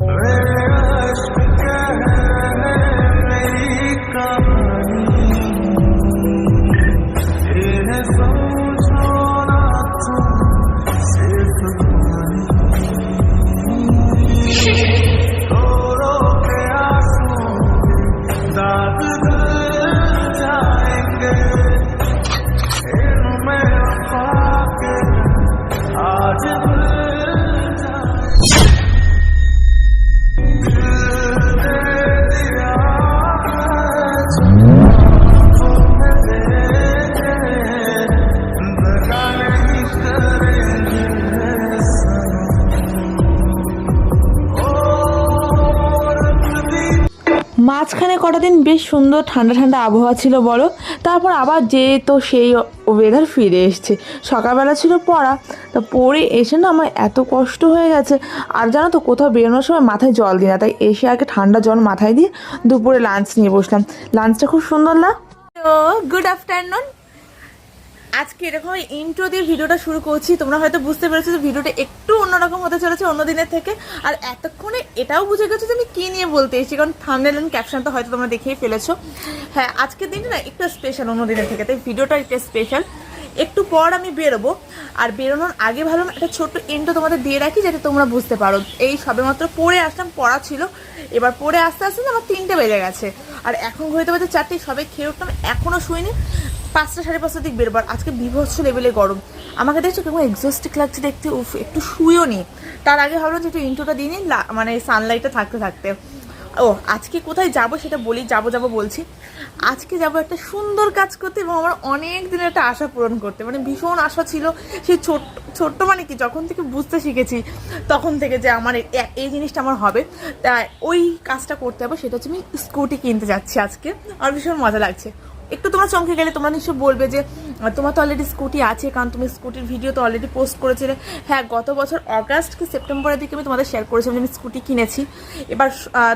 मेरा इश्क है मेरी का মাঝখানে কটা দিন বেশ সুন্দর ঠান্ডা ঠান্ডা আবহাওয়া ছিল বলো। তারপর আবার যে তো সেই ওয়েদার ফিরে এসছে। সকালবেলা ছিল পড়া, তা পড়ে এসে না আমার এত কষ্ট হয়ে গেছে। আর জানো তো কোথাও বেরোনোর সময় মাথায় জল দিই না, তাই এসে আগে ঠান্ডা জল মাথায় দিয়ে দুপুরে লাঞ্চ নিয়ে বসলাম। লাঞ্চটা খুব সুন্দর না? তো গুড আফটারনুন আজকে এরকম ইন্ট্রো দিয়ে ভিডিওটা শুরু করছি। তোমরা হয়তো বুঝতে পেরেছ যে ভিডিওটা একটু অন্যরকম হতে চলেছে অন্য দিনের থেকে। আর এতক্ষণে এটাও বুঝে গেছো যে আমি কী নিয়ে বলতে এসেছি, কারণ থামনেল অ্যান্ড ক্যাপশন তো হয়তো তোমরা দেখেই ফেলেছো। হ্যাঁ আজকের দিনটা না একটু স্পেশাল অন্য দিনের থেকে, তাই ভিডিওটা একটু স্পেশাল একটু পর আমি বেরোবো। আর বেরোনোর আগে ভালো একটা ছোট্ট ইন্ট্রো তোমাদের দিয়ে রাখি, যাতে তোমরা বুঝতে পারো। এই সবেমাত্র পড়ে আসলাম, পড়া ছিল। এবার পড়ে আসতে আসতে আমার তিনটে বেজে গেছে। আর এখন ঘড়িতে বাজে চারটে সবাই খেয়ে উঠলাম এখনও শুইনি। পাঁচটা সাড়ে পাঁচটার দিক বেরোবার। আজকে বিভৎস লেভেলে গরম। আমাকে দেখছ কেমন এক্সস্টিক লাগছে দেখতে। উফ, একটু শুয়েও নি। তার আগে ভাবলাম যে একটু ইন্ট্রোটা দিয়ে নিই মানে সানলাইটটা থাকতে থাকতে। ও, আজকে কোথায় যাব সেটা বলি, যাব যাব বলছি। আজকে যাব একটা সুন্দর কাজ করতে এবং আমার অনেক দিনের একটা আশা পূরণ করতে। মানে ভীষণ আশা ছিল সেই ছোট্ট ছোট্ট মানে কি, যখন থেকে বুঝতে শিখেছি, তখন থেকে যে আমার এই জিনিসটা আমার হবে। তা ওই কাজটা করতে হবে সেটা হচ্ছে আমি স্কুটি কিনতে যাচ্ছি আজকে। আর ভীষণ মজা লাগছে। একটু তোমরা চমকে গেলে, তোমরা নিশ্চয় বলবে যে তোমার তো অলরেডি স্কুটি আছে, কারণ তুমি স্কুটির ভিডিও তো অলরেডি পোস্ট করেছিলে। হ্যাঁ গত বছর অগাস্ট কি সেপ্টেম্বরের দিকে আমি তোমাদের শেয়ার করেছিলাম যে আমি স্কুটি কিনেছি। এবার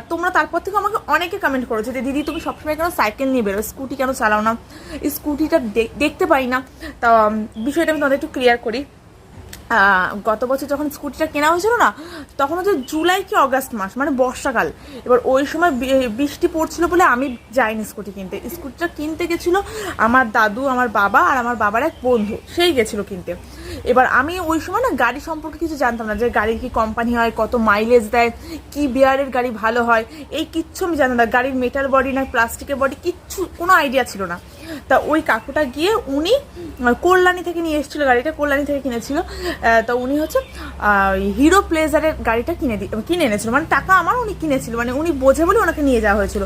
তোমরা তারপর থেকে আমাকে অনেকে কমেন্ট করেছে যে, দিদি, তুমি সবসময় কেন সাইকেল নিয়ে বেরো স্কুটি কেন চালাও না? স্কুটিটা দেখ- দেখতে পাই না। তা বিষয়টা আমি তোমাদের একটু ক্লিয়ার করি। গত বছর যখন স্কুটিটা কেনা হয়েছিল না, তখন হচ্ছে জুলাই কি অগাস্ট মাস মানে বর্ষাকাল। এবার ওই সময় বৃষ্টি পড়ছিল বলে আমি যাইনি স্কুটি কিনতে। স্কুটিটা কিনতে গেছিল আমার দাদু, আমার বাবা আর আমার বাবার এক বন্ধু, সেই গেছিল কিনতে। এবার আমি ওই সময় না গাড়ি সম্পর্কে কিছু জানতাম না যে গাড়ির কি কোম্পানি হয়, কত মাইলেজ দেয়, কি বিয়ারের গাড়ি ভালো হয়, এই কিচ্ছু আমি জানতাম না। গাড়ির মেটাল বডি না প্লাস্টিকের বডি কিচ্ছু, কোনো আইডিয়া ছিল না। তা ওই কাকুটা গিয়ে উনি কল্যাণী থেকে নিয়ে এসেছিল গাড়িটা, কল্যাণী থেকে কিনেছিল। তা উনি হচ্ছে হিরো প্লেজারের গাড়িটা কিনে দি, কিনে এনেছিল। মানে টাকা আমার উনি কিনেছিল মানে উনি বোঝে বলে ওনাকে নিয়ে যাওয়া হয়েছিল।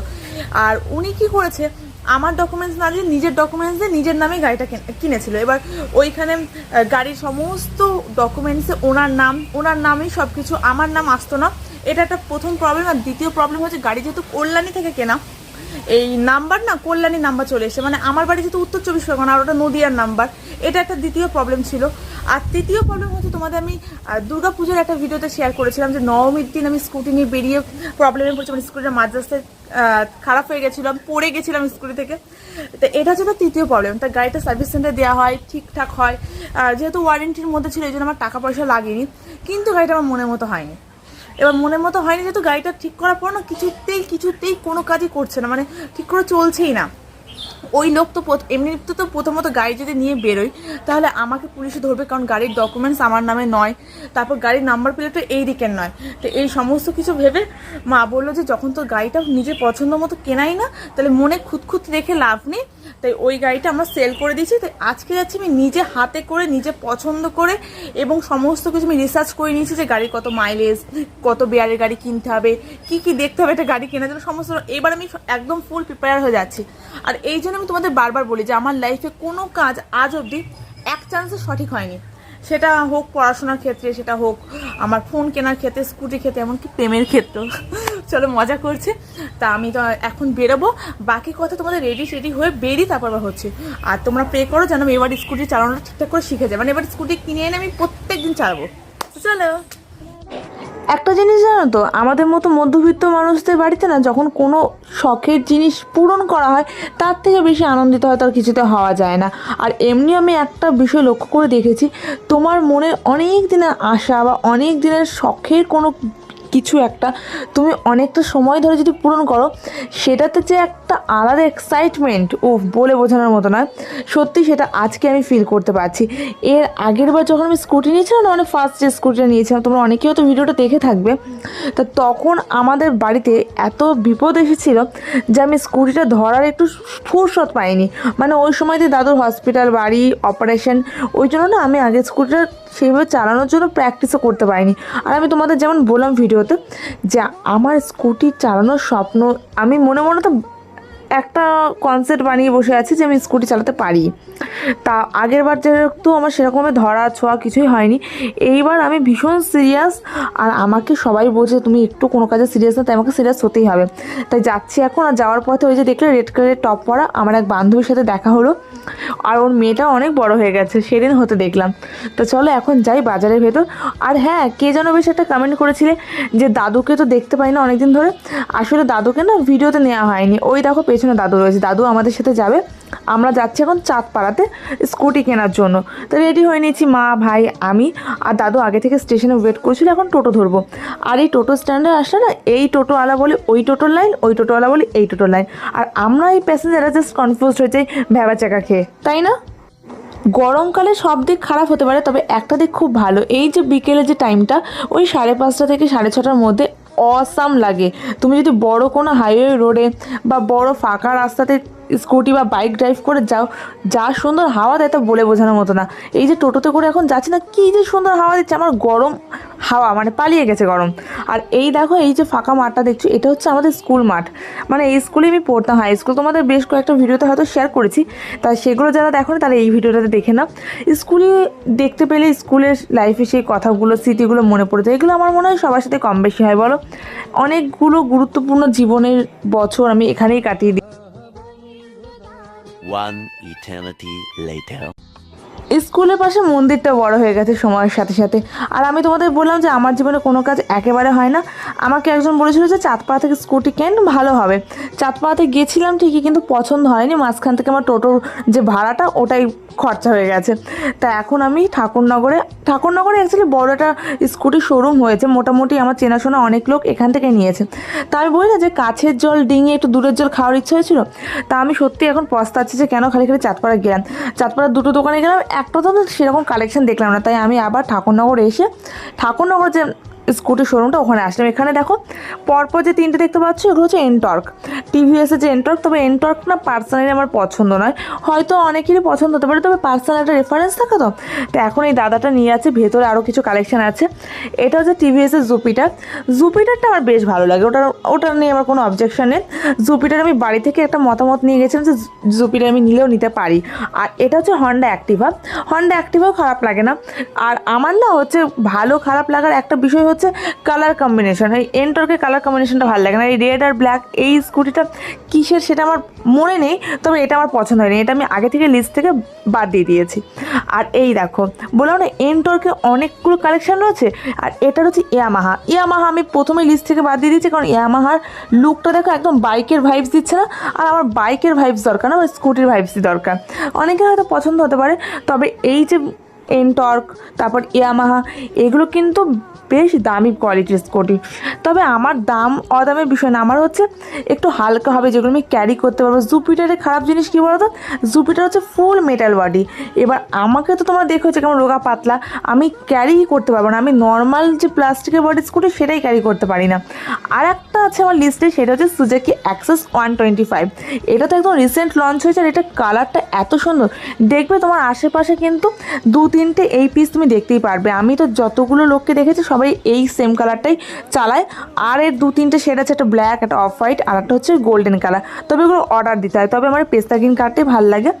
আর উনি কি করেছে, আমার ডকুমেন্টস না দিয়ে নিজের ডকুমেন্টস দিয়ে নিজের নামে গাড়িটা কিনে- কিনেছিল। এবার ওইখানে গাড়ির সমস্ত ডকুমেন্টসে ওনার নাম, ওনার নামেই সব কিছু আমার নাম আসতো না। এটা একটা প্রথম প্রবলেম আর দ্বিতীয় প্রবলেম হচ্ছে, গাড়ি যেহেতু কল্যাণী থেকে কেনা এই নাম্বার না, কল্যাণী নাম্বার চলে এসেছে। মানে আমার বাড়ি যেহেতু উত্তর চব্বিশ পরগনা, আর ওটা নদিয়ার নাম্বার। এটা একটা দ্বিতীয় প্রবলেম ছিল। আর তৃতীয় প্রবলেম হচ্ছে তোমাদের আমি দুর্গা পুজোর একটা ভিডিওতে শেয়ার করেছিলাম যে নবমীর দিন আমি স্কুটি নিয়ে বেরিয়ে প্রবলেমে পড়ছি। মানে স্কুটিটা মাঝ রাস্তায় খারাপ হয়ে গেছিলাম পড়ে গেছিলাম স্কুটি থেকে। তো এটা একটা তৃতীয় প্রবলেম তার গাড়িটা সার্ভিস সেন্টারে দেওয়া হয়, ঠিকঠাক হয়। যেহেতু ওয়ারেন্টির মধ্যে ছিল, এই জন্য আমার টাকা পয়সা লাগেনি। কিন্তু গাড়িটা আমার মনের মতো হয়নি। এবার মনের মতো হয়নি, যেহেতু গাড়িটা ঠিক করার পর না কিছুতেই কিছুতেই কোনো কাজই করছে না মানে ঠিক করে চলছেই না। ওই লোক তো এমনিতে তো প্রথমত গাড়ি যদি নিয়ে বেরোই, তাহলে আমাকে পুলিশে ধরবে, কারণ গাড়ির ডকুমেন্টস আমার নামে নয়, তারপর গাড়ির নাম্বার প্লেটও এই দিকের নয়। তো এই সমস্ত কিছু ভেবে মা বলল যে যখন তোর গাড়িটা নিজের পছন্দ মতো কেনাই না, তাহলে মনে খুঁতখুত রেখে লাভ নেই তাই ওই গাড়িটা আমরা সেল করে দিয়েছি। তাই আজকে যাচ্ছি আমি নিজে হাতে করে, নিজে পছন্দ করে এবং সমস্ত কিছু আমি রিসার্চ করে নিয়েছি যে গাড়ির কত মাইলেজ কত বেয়ারের গাড়ি কিনতে হবে, কি কি দেখতে হবে একটা গাড়ি কেনার জন্য, সমস্ত। এবার আমি একদম ফুল প্রিপেয়ার হয়ে যাচ্ছি। আর এই জন্য আমি তোমাদের বারবার বলি যে আমার লাইফে কোনো কাজ আজ অবধি এক চান্সে সঠিক হয়নি। সেটা হোক পড়াশোনার ক্ষেত্রে, সেটা হোক আমার ফোন কেনার ক্ষেত্রে স্কুটি ক্ষেত্রে, এমনকি প্রেমের ক্ষেত্রেও। চলো মজা করছে। তা আমি তো এখন বেরোবো। বাকি কথা তোমাদের রেডি রেডি হয়ে বেরিয়ে তারপর হচ্ছে। আর তোমরা প্রে করো যেন এবার স্কুটি চালানোটা ঠিকঠাক করে শিখে যাই। মানে এবার স্কুটি কিনে এনে আমি প্রত্যেক দিন চালাবো চলো। একটা জিনিস জানো তো, আমাদের মতো মধ্যবিত্ত মানুষদের বাড়িতে না যখন কোনো শখের জিনিস পূরণ করা হয়, তার থেকে বেশি আনন্দিত হয়তো আর কিছুতে হওয়া যায় না। আর এমনি আমি একটা বিষয় লক্ষ্য করে দেখেছি, তোমার মনে অনেক দিনের আশা বা অনেক দিনের শখের কোনো কিছু একটা। তুমি অনেকটা সময় ধরে যদি পূরণ করো, সেটাতে যে একটা আলাদা এক্সাইটমেন্ট ও বলে বোঝানোর মতো নয়। সত্যি সেটা আজকে আমি ফিল করতে পারছি। এর আগের বার যখন আমি স্কুটি নিয়েছিলাম না মানে ফার্স্ট যে স্কুটিটা নিয়েছিলাম, তোমরা অনেকেই তো ভিডিওটা দেখে থাকবে, তা তখন আমাদের বাড়িতে এত বিপদ এসেছিল যে আমি স্কুটিটা ধরার একটু ফুরসত পাইনি। মানে ওই সময়তে দাদুর হসপিটাল বাড়ি অপারেশন ওই জন্য না আমি আগে স্কুটিটা সেইভাবে চালানোর জন্য প্র্যাকটিসও করতে পারিনি। আর আমি তোমাদের যেমন বললাম ভিডিওতে যে আমার স্কুটি চালানোর স্বপ্ন, আমি মনে মনে তো একটা কনসেপ্ট বানিয়ে বসে আছি যে আমি স্কুটি চালাতে পারি। তা আগের বার যেহেতু আমার সেরকমভাবে ধরা ছোঁয়া কিছুই হয়নি, এইবার আমি ভীষণ সিরিয়াস আর আমাকে সবাই বলছে তুমি একটু কোনো কাজে সিরিয়াস না। তাই আমাকে সিরিয়াস হতেই হবে। তাই যাচ্ছি এখন আর যাওয়ার পথে ওই যে দেখলে রেড কালারের টপ পরা আমার এক বান্ধবীর সাথে দেখা হলো আর ওর মেয়েটা অনেক বড় হয়ে গেছে, সেদিন হতে দেখলাম। তো চলো এখন যাই বাজারের ভেতর। আর হ্যাঁ কে যেন বেশ একটা কমেন্ট করেছিলে যে, দাদুকে তো দেখতে পাই না অনেকদিন ধরে। আসলে দাদুকে না ভিডিওতে নেওয়া হয়নি। ওই দেখো পেছনে দাদু রয়েছে। দাদু আমাদের সাথে যাবে। আমরা যাচ্ছি এখন চাঁদপাড়াতে স্কুটি কেনার জন্য। তো রেডি হয়ে নিয়েছি মা, ভাই, আমি আর দাদু আগে থেকে স্টেশনে ওয়েট করছিল, এখন টোটো ধরবো। আর এই টোটো স্ট্যান্ডে আসলে না, এই টোটোওয়ালা বলে ওই টোটোর লাইন ওই টোটোওয়ালা বলে এই টোটোর লাইন আর আমরা এই প্যাসেঞ্জাররা জাস্ট কনফিউজ হয়ে যাই ভেবা চাকা খেয়ে, তাই না? গরমকালে সব দিক খারাপ হতে পারে, তবে একটা দিক খুব ভালো, এই যে বিকেলে যে টাইমটা ওই সাড়ে পাঁচটা থেকে সাড়ে ছটার মধ্যে অসাম লাগে। তুমি যদি বড় কোনো হাইওয়ে রোডে বা বড় ফাঁকা রাস্তাতে স্কুটি বা বাইক ড্রাইভ করে যাও, যা সুন্দর হাওয়া দেয় তা বলে বোঝানোর মতো না। এই যে টোটোতে করে এখন যাচ্ছি না, কী যে সুন্দর হাওয়া দিচ্ছে। আমার গরম হাওয়া মানে পালিয়ে গেছে গরম। আর এই দেখো, এই যে ফাঁকা মাঠটা দেখছ, এটা হচ্ছে আমাদের স্কুল মাঠ। মানে এই স্কুলে আমি পড়তাম, হাই স্কুল। তোমাদের বেশ কয়েকটা ভিডিওতে হয়তো শেয়ার করেছি। তা সেগুলো যারা দেখো তারা এই ভিডিওটাতে দেখে নাও। স্কুল দেখতে পেলে স্কুলের লাইফে সেই কথাগুলো, স্মৃতিগুলো মনে পড়ে যায়। এগুলো আমার মনে হয় সবার সাথে কম বেশি হয়, বলো? অনেকগুলো গুরুত্বপূর্ণ জীবনের বছর আমি এখানেই কাটিয়ে দিই. স্কুলের পাশে মন্দিরটা বড় হয়ে গেছে সময়ের সাথে সাথে। আর আমি তোমাদের বললাম যে আমার জীবনে কোনো কাজ একেবারে হয় না। আমাকে একজন বলেছিল যে চাঁদপাড়া থেকে স্কুটি কেন ভালো হবে। চাঁদপাড়াতে গেছিলাম ঠিকই কিন্তু পছন্দ হয়নি। মাঝখান থেকে আমার টোটোর যে ভাড়াটা, ওটাই খরচা হয়ে গেছে। তা এখন আমি ঠাকুরনগরে ঠাকুরনগরে অ্যাকচুয়ালি বড় একটা স্কুটি শোরুম হয়েছে। মোটামুটি আমার চেনাশোনা অনেক লোক এখান থেকে নিয়েছে। তা আমি বলি না যে কাছের জল, ডিঙে একটু দূরের জল খাওয়ার ইচ্ছা হয়েছিল। তা আমি সত্যি এখন পস্তাচ্ছি যে কেন খালি খালি চাঁদপাড়া গেলাম। চাঁদপাড়ার দুটো দোকানে গেলাম। একটা তো সেরকম কালেকশন দেখলাম না তাই আমি আবার ঠাকুরনগর এসে ঠাকুরনগর যে স্কুটি শোরুমটা ওখানে আসলাম। এখানে দেখো, পরপর যে তিনটে দেখতে পাচ্ছ, এগুলো হচ্ছে এনটর্ক টিভিএসের যে এনটর্ক তবে এনটর্ক না পার্সোনালি আমার পছন্দ নয়। হয়তো অনেকেরই পছন্দ হতে পারে, তবে পার্সোনাল একটা রেফারেন্স থাকে তো। তো এখন এই দাদাটা নিয়ে আছে, ভেতরে আরও কিছু কালেকশান আছে। এটা হচ্ছে টিভিএসের জুপিটার জুপিটারটা আমার বেশ ভালো লাগে ওটা ওটা নিয়ে আমার কোনো অবজেকশন নেই। জুপিটার আমি বাড়ি থেকে একটা মতামত নিয়ে গেছিলাম যে জুপিটার আমি নিলেও নিতে পারি। আর এটা হচ্ছে হন্ডা অ্যাক্টিভা হন্ডা অ্যাক্টিভাও খারাপ লাগে না। আর আমার না হচ্ছে ভালো খারাপ লাগার একটা বিষয় হচ্ছে কালার কম্বিনেশন এই এনটর্কের কালার কম্বিনেশনটা ভালো লাগে না। এই রেড আর ব্ল্যাক এই স্কুটিটা কিসের সেটা আমার মনে নেই, তবে এটা আমার পছন্দ হয়নি। এটা আমি আগে থেকে লিস্ট থেকে বাদ দিয়ে দিয়েছি। আর এই দেখো, বললাম না এনটর্কে অনেকগুলো কালেকশান রয়েছে, আর এটা হচ্ছে ইয়ামাহা ইয়ামাহা আমি প্রথমে লিস্ট থেকে বাদ দিয়ে দিয়েছি, কারণ ইয়ামাহার লুকটা দেখো একদম বাইকের ভাইবস দিচ্ছে না, আর আমার বাইকের ভাইবস দরকার না, আমার স্কুটির ভাইবসই দরকার। অনেকের হয়তো পছন্দ হতে পারে, তবে এই যে এনটর্ক তারপর ইয়ামাহা এগুলো কিন্তু বেশ দামি কোয়ালিটির স্কুটি তবে আমার দাম অদামের বিষয় না, আমার হচ্ছে একটু হালকা হবে, যেগুলো আমি ক্যারি করতে পারব। জুপিটারের খারাপ জিনিস কী বলতো? জুপিটার হচ্ছে ফুল মেটাল বডি এবার আমাকে তো তোমরা দেখো হচ্ছে কেমন রোগা পাতলা। আমি ক্যারি করতে পারব না। আমি নর্মাল যে প্লাস্টিকের বডি স্কুটি সেটাই ক্যারি করতে পারি না। আর একটা আছে আমার লিস্টে সেটা হচ্ছে Suzuki access one twenty five এটা তো একদম রিসেন্ট লঞ্চ হয়েছে, আর এটা কালারটা এত সুন্দর। দেখবে তোমার আশেপাশে কিন্তু দু তিনটে এই পিস তুমি দেখতেই পারবে। আমি তো যতগুলো লোককে দেখেছি, সবাই এই সেম কালারটাই চালায়। আর এর দু তিনটে শেড আছে, একটা ব্ল্যাক একটা অফ হোয়াইট আর একটা হচ্ছে গোল্ডেন কালার তবে ওগুলো অর্ডার দিতে হয়, তবে আমার পেস্তা গ্রিন কালারটাই ভালো লাগে।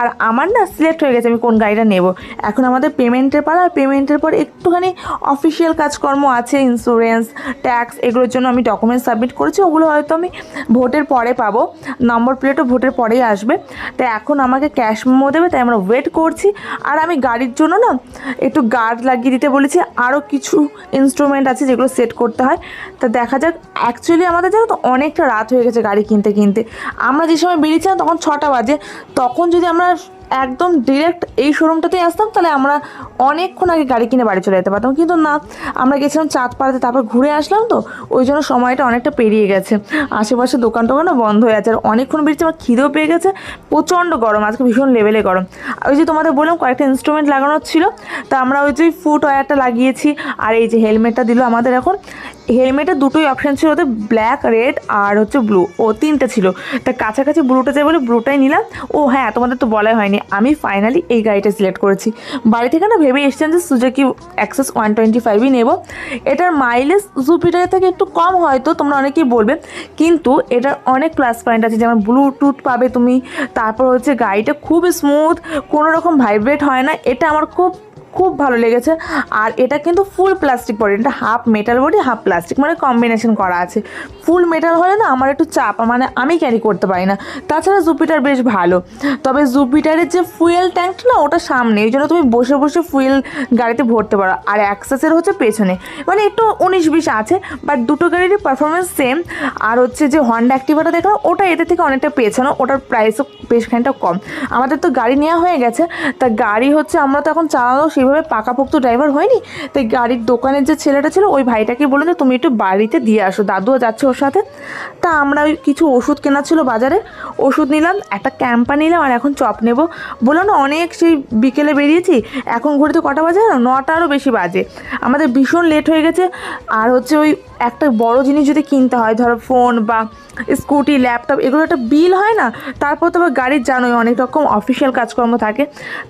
আর আমার না সিলেক্ট হয়ে গেছে, আমি কোন গাড়িটা নেব। এখন আমাদের পেমেন্টের পালা আর পেমেন্টের পর একটুখানি অফিসিয়াল কাজকর্ম আছে ইন্স্যুরেন্স ট্যাক্স এগুলোর জন্য আমি ডকুমেন্টস সাবমিট করেছি। ওগুলো হয়তো আমি ভোটের পরে পাবো। নম্বর প্লেটও ভোটের পরেই আসবে। তাই এখন আমাকে ক্যাশ মেমো দেবে, তাই আমরা ওয়েট করছি। আর আমি গাড়ির জন্য না একটু গার্ড লাগিয়ে দিতে বলেছি। আরও কিছু ইনস্ট্রুমেন্ট আছে যেগুলো সেট করতে হয়। তা দেখা যাক অ্যাকচুয়ালি আমাদের জানো তো অনেকটা রাত হয়ে গেছে গাড়ি কিনতে কিনতে। আমরা যে সময় বেরিয়েছিলাম তখন ছটা বাজে। তখন যদি আমরা একদম ডিরেক্ট এই শোরুমটাতেই আসতাম, তাহলে আমরা অনেকক্ষণ আগে গাড়ি কিনে বাড়ি চলে যেতে পারতাম। কিন্তু না, আমরা গেছিলাম চাঁদপাড়াতে, তারপর ঘুরে আসলাম তো, ওই জন্য সময়টা অনেকটা পেরিয়ে গেছে। আশেপাশে দোকান টোকানও বন্ধ হয়ে আছে, আর অনেকক্ষণ বেরিয়েছে আমার খিদেও পেয়ে গেছে, প্রচণ্ড গরম, আজকে ভীষণ লেভেলে গরম। ওই যে তোমাদের বললাম, কয়েকটা ইনস্ট্রুমেন্ট লাগানোর ছিল, তা আমরা ওই যে ফুট ওয়্যারটা লাগিয়েছি, আর এই যে হেলমেটটা দিল আমাদের এখন। হেলমেটের দুটোই অপশান ছিল ওদের ব্ল্যাক রেড আর হচ্ছে ব্লু ও তিনটে ছিল। তা কাছাকাছি ব্লুটা চাই বলে ব্লুটাই নিলাম। ও হ্যাঁ তোমাদের তো বলাই হয়নি, আমি ফাইনালি এই গাড়িটা সিলেক্ট করেছি। বাড়ি থেকে না ভেবে এসছেন যে সুজুকি অ্যাক্সেস ওয়ান টোয়েন্টি ফাইভই নেব। এটার মাইলেজ জুপিটারের থেকে একটু কম হয়তো, তোমরা অনেকেই বলবে। কিন্তু এটার অনেক প্লাস পয়েন্ট আছে, যেমন ব্লুটুথ পাবে তুমি, তারপর হচ্ছে গাড়িটা খুব স্মুথ কোনো রকম ভাইব্রেট হয় না। এটা আমার খুব খুব ভালো লেগেছে। আর এটা কিন্তু ফুল প্লাস্টিক বডি এটা half metal body half plastic মানে কম্বিনেশন করা আছে। ফুল মেটাল হলে না আমার একটু চাপ মানে আমি ক্যারি করতে পারি না। তাছাড়া জুপিটার বেশ ভালো। তবে জুপিটারের যে ফুয়েল ট্যাঙ্কটা না, ওটা সামনে, এই জন্য তুমি বসে বসে ফুয়েল গাড়িতে ভরতে পারো। আর অ্যাক্সেসের হচ্ছে পেছনে। মানে একটু উনিশ বিশ আছে বাট দুটো গাড়িরই পারফরমেন্স সেম আর হচ্ছে যে হন্ডা অ্যাক্টিভাটা দেখলাম ওটা এদের থেকে অনেকটা পেছানো, ওটার প্রাইসও বেশ খানিকটা কম। আমাদের তো গাড়ি নেওয়া হয়ে গেছে, তা গাড়ি হচ্ছে আমরা তো এখন চালানো সেইভাবে পাকাপোক্ত ড্রাইভার হয়নি? তাই গাড়ির দোকানের যে ছেলেটা ছিল, ওই ভাইটাকে বলে যে, তুমি একটু বাড়িতে দিয়ে আসো, দাদুও যাচ্ছে ওর সাথে। তা আমরা ওই কিছু ওষুধ কেনা ছিল বাজারে, ওষুধ নিলাম, একটা ক্যাম্পা নিলাম আর এখন চপ নেব। বলো না, অনেক সেই বিকেলে বেরিয়েছি, এখন ঘড়িতে কটা বাজে নটা আরও বেশি বাজে। আমাদের ভীষণ লেট হয়ে গেছে, আর হচ্ছে ওই একটা বড় জিনিস যদি কিনতে হয়, ধরো ফোন বা স্কুটি ল্যাপটপ এগুলো একটা বিল হয় না? তারপর তো আবার গাড়ির জানোই, অনেক রকম অফিসিয়াল কাজকর্ম থাকে।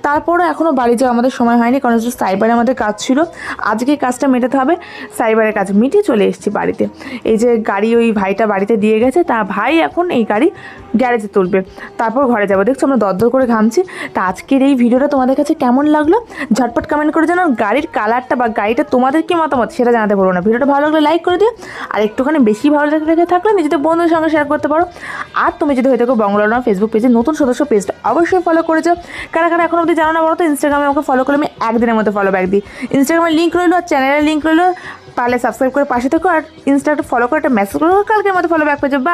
তারপরও এখনও বাড়ি যাওয়া আমাদের সময় হয়নি, কারণ সাইবারে আমাদের কাজ ছিল। আজকে কাজটা মেটাতে হবে সাইবারের কাজ। মিটিয়ে চলে এসেছি বাড়িতে। এই যে গাড়ি ওই ভাইটা বাড়িতে দিয়ে গেছে, তা ভাই এখন এই গাড়ি গ্যারেজে তুলবে। তারপর ঘরে যাব। দেখছ আমরা দরদর করে ঘামছি। তা আজকের এই ভিডিওটা তোমাদের কাছে কেমন লাগল? ঝটপট কমেন্ট করে জানাও। গাড়ির কালারটা বা গাড়িটা তোমাদের কি মতামত, সেটা জানাতে পারব না। ভিডিওটা ভালো লাগলে লাইক করে দিও। আর একটুখানি বেশি ভালো লেগে থাকলে নিজেদের বন্ধুদের সঙ্গে শেয়ার করতে পারো। আর তুমি যদি হয়ে থাকো বঙ্গলার ফেসবুক পেজে নতুন সদস্য পেজটা অবশ্যই ফলো করে যাও। কারা কারা এখন অবধি জানো না বলো তো ইনস্টাগ্রামে আমাকে ফলো করলে আমি একদিনের মধ্যে ফলো ব্যাক দিই। ইনস্টাগ্রামের লিঙ্ক রইল আর চ্যানেলের লিঙ্ক রইল পারলে সাবস্ক্রাইব করে পাশে থাকো। আর ইনস্টাটা ফলো করে একটা মেসেজ করো কালকের মধ্যে ফলো ব্যাক পেয়ে যাও বা